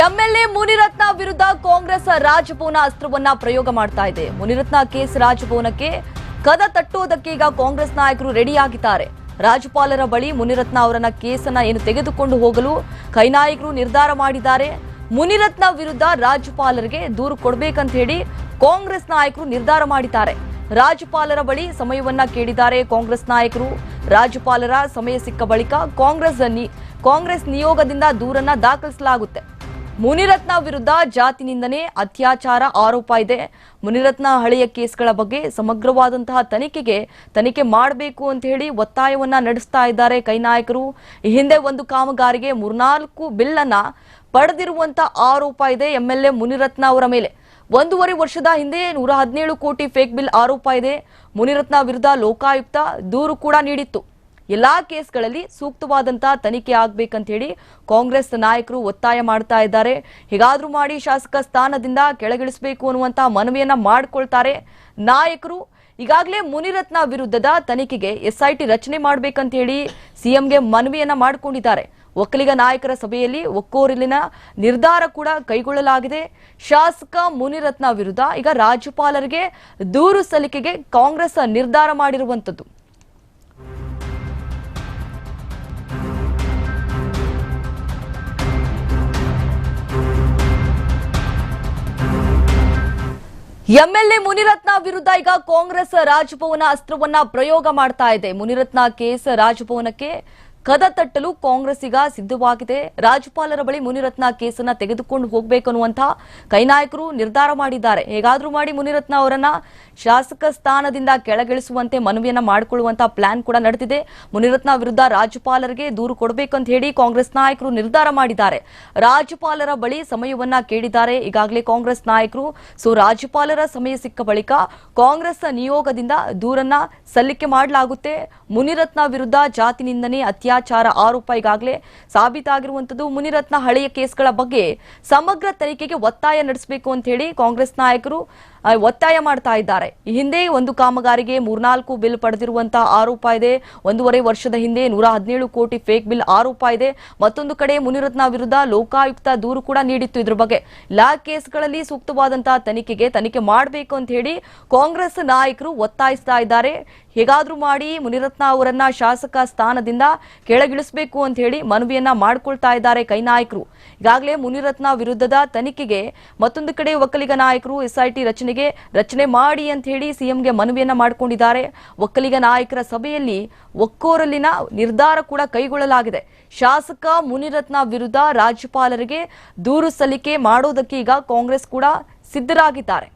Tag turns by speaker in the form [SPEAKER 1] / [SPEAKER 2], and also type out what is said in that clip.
[SPEAKER 1] MLA Munirathna ವಿರುದ್ಧ ಕಾಂಗ್ರೆಸ್ ರಾಜಭವನ ಅಸ್ತ್ರವನ್ನ ಪ್ರಯೋಗ ಮಾಡ್ತಾ ಇದೆ. ಮುನಿರತ್ನ ಕೇಸ್ ರಾಜಭವನಕ್ಕೆ ಕದ ತಟ್ಟುವುದಕ್ಕೆ ಈಗ ಕಾಂಗ್ರೆಸ್ ನಾಯಕರು ರೆಡಿಯಾಗಿದ್ದಾರೆ. ರಾಜ್ಯಪಾಲರ ಬಳಿ ಮುನಿರತ್ನ ಅವರನ್ನ ಕೇಸನ್ನ ಏನು ತೆಗೆದುಕೊಂಡು ಹೋಗಲು ಕೈನಾಯಕರು ನಿರ್ಧಾರ ಮಾಡಿದ್ದಾರೆ. ಮುನಿರತ್ನ ವಿರುದ್ಧ ರಾಜ್ಯಪಾಲರಿಗೆ ದೂರು ಕೊಡಬೇಕಂತ ಹೇಳಿ ಕಾಂಗ್ರೆಸ್ ನಾಯಕರು ನಿರ್ಧಾರ ಮಾಡಿದ್ದಾರೆ. ರಾಜ್ಯಪಾಲರ ಬಳಿ ಸಮಯವನ್ನ ಕೇಳಿದ್ದಾರೆ ಕಾಂಗ್ರೆಸ್ ನಾಯಕರು. ರಾಜ್ಯಪಾಲರ ಸಮಯ ಸಿಕ್ಕ ಬಳಿಕ ಕಾಂಗ್ರೆಸ್ ಕಾಂಗ್ರೆಸ್ ನಿಯೋಗದಿಂದ ದೂರನ್ನ ದಾಖಲಿಸಲಾಗುತ್ತೆ. ಮುನಿರತ್ನ ವಿರುದ್ಧ ಜಾತಿ ನಿಂದನೆ ಅತ್ಯಾಚಾರ ಆರೋಪ ಇದೆ. ಮುನಿರತ್ನ ಹಳೆಯ ಕೇಸ್ಗಳ ಬಗ್ಗೆ ಸಮಗ್ರವಾದಂತಹ ತನಿಖೆಗೆ ತನಿಖೆ ಮಾಡಬೇಕು ಅಂತ ಹೇಳಿ ಒತ್ತಾಯವನ್ನ ನಡೆಸ್ತಾ ಇದ್ದಾರೆ ಕೈ ನಾಯಕರು. ಈ ಹಿಂದೆ ಒಂದು ಕಾಮಗಾರಿಗೆ ಮೂರ್ನಾಲ್ಕು ಬಿಲ್ ಅನ್ನ ಆರೋಪ ಇದೆ ಎಂಎಲ್ಎ ಮುನಿರತ್ನ ಅವರ ಮೇಲೆ. ಒಂದೂವರೆ ವರ್ಷದ ಹಿಂದೆ ನೂರ ಹದಿನೇಳು ಕೋಟಿ ಫೇಕ್ ಬಿಲ್ ಆರೋಪ ಇದೆ. ಮುನಿರತ್ನ ವಿರುದ್ಧ ಲೋಕಾಯುಕ್ತ ದೂರು ಕೂಡ ನೀಡಿತ್ತು. ಎಲ್ಲಾ ಕೇಸ್ಗಳಲ್ಲಿ ಸೂಕ್ತವಾದಂತಹ ತನಿಖೆ ಆಗ್ಬೇಕಂತ ಹೇಳಿ ಕಾಂಗ್ರೆಸ್ ನಾಯಕರು ಒತ್ತಾಯ ಮಾಡ್ತಾ ಇದ್ದಾರೆ. ಹೀಗಾದ್ರೂ ಮಾಡಿ ಶಾಸಕ ಸ್ಥಾನದಿಂದ ಕೆಳಗಿಳಿಸಬೇಕು ಅನ್ನುವಂತಹ ಮನವಿಯನ್ನ ಮಾಡಿಕೊಳ್ತಾರೆ ನಾಯಕರು. ಈಗಾಗಲೇ ಮುನಿರತ್ನ ವಿರುದ್ಧದ ತನಿಖೆಗೆ ಎಸ್ಐಟಿ ರಚನೆ ಮಾಡಬೇಕಂತ ಹೇಳಿ ಸಿಎಂಗೆ ಮನವಿಯನ್ನ ಮಾಡಿಕೊಂಡಿದ್ದಾರೆ. ಒಕ್ಕಲಿಗ ನಾಯಕರ ಸಭೆಯಲ್ಲಿ ಒಕ್ಕೋರಿಲಿನ ನಿರ್ಧಾರ ಕೂಡ ಕೈಗೊಳ್ಳಲಾಗಿದೆ. ಶಾಸಕ ಮುನಿರತ್ನ ವಿರುದ್ಧ ಈಗ ರಾಜ್ಯಪಾಲರಿಗೆ ದೂರು ಸಲ್ಲಿಕೆಗೆ ಕಾಂಗ್ರೆಸ್ ನಿರ್ಧಾರ ಮಾಡಿರುವಂತದ್ದು. ಎಂಎಲ್ಎ ಮುನಿರತ್ನ ವಿರುದ್ಧ ಈಗ ಕಾಂಗ್ರೆಸ್ ರಾಜಭವನ ಅಸ್ತ್ರವನ್ನ ಪ್ರಯೋಗ ಮಾಡ್ತಾ ಇದೆ. ಮುನಿರತ್ನ ಕೇಸ್ ರಾಜಭವನಕ್ಕೆ ಕದ ತಟ್ಟಲು ಕಾಂಗ್ರೆಸ್ಸಿಗ ಸಿದ್ಧವಾಗಿದೆ. ರಾಜ್ಯಪಾಲರ ಬಳಿ ಮುನಿರತ್ನ ಕೇಸನ್ನ ತೆಗೆದುಕೊಂಡು ಹೋಗಬೇಕು ಅನ್ನುವಂತಹ ಕೈನಾಯಕರು ನಿರ್ಧಾರ ಮಾಡಿದ್ದಾರೆ. ಹೇಗಾದ್ರೂ ಮಾಡಿ ಮುನಿರತ್ನ ಅವರನ್ನ ಶಾಸಕ ಸ್ಥಾನದಿಂದ ಕೆಳಗಿಳಿಸುವಂತೆ ಮನವಿಯನ್ನ ಮಾಡಿಕೊಳ್ಳುವಂತಹ ಪ್ಲಾನ್ ಕೂಡ ನಡೆದಿದೆ. ಮುನಿರತ್ನ ವಿರುದ್ಧ ರಾಜ್ಯಪಾಲರಿಗೆ ದೂರು ಅಂತ ಹೇಳಿ ಕಾಂಗ್ರೆಸ್ ನಾಯಕರು ನಿರ್ಧಾರ ಮಾಡಿದ್ದಾರೆ. ರಾಜ್ಯಪಾಲರ ಬಳಿ ಸಮಯವನ್ನ ಕೇಳಿದ್ದಾರೆ. ಈಗಾಗಲೇ ಕಾಂಗ್ರೆಸ್ ನಾಯಕರು, ಸೊ ರಾಜ್ಯಪಾಲರ ಸಮಯ ಸಿಕ್ಕ ಬಳಿಕ ಕಾಂಗ್ರೆಸ್ ನಿಯೋಗದಿಂದ ದೂರನ್ನ ಸಲ್ಲಿಕೆ ಮಾಡಲಾಗುತ್ತೆ. ಮುನಿರತ್ನ ವಿರುದ್ಧ ಜಾತಿ ನಿಂದನೆ ಅತ್ಯಾಚಾರ ಆರೋಪ ಈಗಾಗಲೇ ಸಾಬೀತಾಗಿರುವಂತದ್ದು ಮುನಿರತ್ನ ಹಳೆಯ ಕೇಸ್ಗಳ ಬಗ್ಗೆ ಸಮಗ್ರ ತನಿಖೆಗೆ ಒತ್ತಾಯ ನಡೆಸಬೇಕು ಅಂತ ಹೇಳಿ ಕಾಂಗ್ರೆಸ್ ನಾಯಕರು ಒತ್ತಾಯ ಮಾಡ್ತಾ ಇದ್ದಾರೆ. ಈ ಹಿಂದೆ ಒಂದು ಕಾಮಗಾರಿಗೆ ಮೂರ್ನಾಲ್ಕು ಬಿಲ್ ಪಡೆದಿರುವಂತಹ ಆರೋಪ ಇದೆ. ಒಂದೂವರೆ ವರ್ಷದ ಹಿಂದೆ ನೂರ ಹದಿನೇಳು ಕೋಟಿ ಫೇಕ್ ಬಿಲ್ ಆರೋಪ ಇದೆ. ಮತ್ತೊಂದು ಕಡೆ ಮುನಿರತ್ನ ವಿರುದ್ಧ ಲೋಕಾಯುಕ್ತ ದೂರು ಕೂಡ ನೀಡಿತ್ತು. ಇದ್ರ ಬಗ್ಗೆ ಲಾ ಕೇಸ್ಗಳಲ್ಲಿ ಸೂಕ್ತವಾದಂತಹ ತನಿಖೆಗೆ ತನಿಖೆ ಮಾಡಬೇಕು ಅಂತ ಹೇಳಿ ಕಾಂಗ್ರೆಸ್ ನಾಯಕರು ಒತ್ತಾಯಿಸ್ತಾ ಇದ್ದಾರೆ. ಹೇಗಾದ್ರೂ ಮಾಡಿ ಮುನಿರತ್ನ ಅವರನ್ನ ಶಾಸಕ ಸ್ಥಾನದಿಂದ ಕೆಳಗಿಳಿಸಬೇಕು ಅಂತ ಹೇಳಿ ಮನವಿಯನ್ನ ಮಾಡ್ಕೊಳ್ತಾ ಇದ್ದಾರೆ ಕೈ ನಾಯಕರು. ಈಗಾಗಲೇ ಮುನಿರತ್ನ ವಿರುದ್ಧದ ತನಿಖೆಗೆ ಮತ್ತೊಂದು ಕಡೆ ಒಕ್ಕಲಿಗ ನಾಯಕರು ಎಸ್ಐಟಿ ರಚನೆಗೆ ರಚನೆ ಮಾಡಿ ಅಂತ ಹೇಳಿ ಸಿಎಂಗೆ ಮನವಿಯನ್ನ ಮಾಡಿಕೊಂಡಿದ್ದಾರೆ. ಒಕ್ಕಲಿಗ ನಾಯಕರ ಸಭೆಯಲ್ಲಿ ಒಕ್ಕೋರಲ್ಲಿನ ನಿರ್ಧಾರ ಕೂಡ ಕೈಗೊಳ್ಳಲಾಗಿದೆ. ಶಾಸಕ ಮುನಿರತ್ನ ವಿರುದ್ಧ ರಾಜ್ಯಪಾಲರಿಗೆ ದೂರು ಸಲ್ಲಿಕೆ ಮಾಡೋದಕ್ಕೆ ಈಗ ಕಾಂಗ್ರೆಸ್ ಕೂಡ ಸಿದ್ಧರಾಗಿದ್ದಾರೆ.